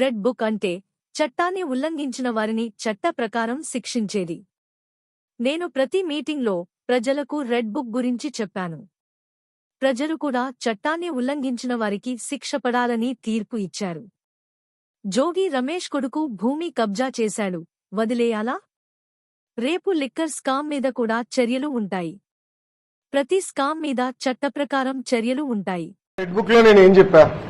Red book అంటే చట్టాన్ని ఉల్లంఘించిన వారిని చట్ట ప్రకారం శిక్షించేది. నేను ప్రతి మీటింగ్లో ప్రజలకు రెడ్ బుక్ గురించి చెప్పాను. ప్రజలు కూడా చట్టాన్ని ఉల్లంఘించిన వారికి శిక్షపడాలని తీర్పు ఇచ్చారు. జోగి రమేష్ కొడుకు భూమి కబ్జా చేశాడు. వదిలేయాలా? రేపు లిక్కర్ స్కామ్ మీద కూడా చర్యలు ఉంటాయి. ప్రతి స్కామ్ మీద చట్ట ప్రకారం చర్యలు ఉంటాయి. రెడ్ బుక్లో నేను ఏం చెప్పా?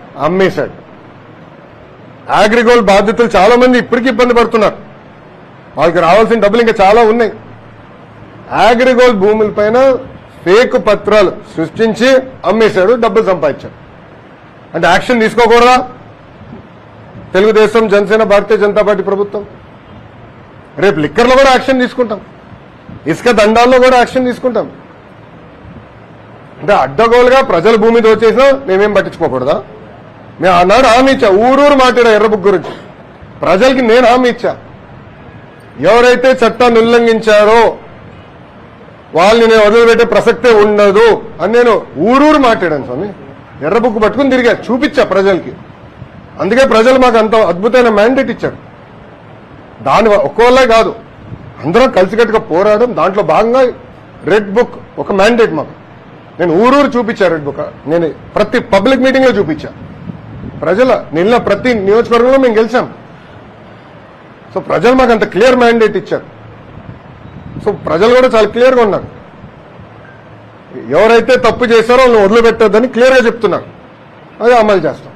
అమ్మేశాడు. అగ్రిగోల్డ్ బాధితులు చాలా మంది ఇప్పటికీ ఇబ్బంది పడుతున్నారు. వాళ్ళకి రావాల్సిన డబ్బులు ఇంకా చాలా ఉన్నాయి. అగ్రిగోల్డ్ భూములపైన ఫేక్ పత్రాలు సృష్టించి అమ్మేశాడు డబ్బులు సంపాదించాడు. అంటే యాక్షన్ తీసుకోకూడదా? తెలుగుదేశం జనసేన భారతీయ జనతా పార్టీ ప్రభుత్వం. రేపు లిక్కర్లో కూడా యాక్షన్ తీసుకుంటాం. ఇసుక దండాల్లో కూడా యాక్షన్ తీసుకుంటాం. అంటే అడ్డగోలుగా ప్రజల భూమి దోచేసినా మేమేం పట్టించుకోకూడదా? మేము ఆనాడు హామీ ఇచ్చా. ఊరూరు మాట్లాడా ఎర్రబుక్ గురించి. ప్రజలకి నేను హామీ ఇచ్చా. ఎవరైతే చట్టాన్ని ఉల్లంఘించారో వాళ్ళని నేను వదిలిపెట్టే ప్రసక్తే ఉండదు అని నేను ఊరూరు మాట్లాడాను స్వామి. ఎర్రబుక్ పట్టుకుని తిరిగా చూపించా ప్రజలకి. అందుకే ప్రజలు మాకు అంత అద్భుతమైన మ్యాండేట్ ఇచ్చారు. దాని ఒక్కోళ్ళే కాదు అందరం కలిసికట్టుగా పోరాడడం దాంట్లో భాగంగా రెడ్ బుక్ ఒక మ్యాండేట్ మాకు. నేను ఊరూరు చూపించా రెడ్ బుక్ నేను ప్రతి పబ్లిక్ మీటింగ్లో చూపించా. ప్రజల నిన్న ప్రతి నియోజకవర్గంలో మేము గెలిచాం. సో ప్రజలు మాకు అంత క్లియర్ మ్యాండేట్ ఇచ్చారు. సో ప్రజలు కూడా చాలా క్లియర్గా ఉన్నారు. ఎవరైతే తప్పు చేశారో వాళ్ళని వదిలిపెట్టొద్దని క్లియర్గా చెప్తున్నారు. అది అమలు చేస్తాం.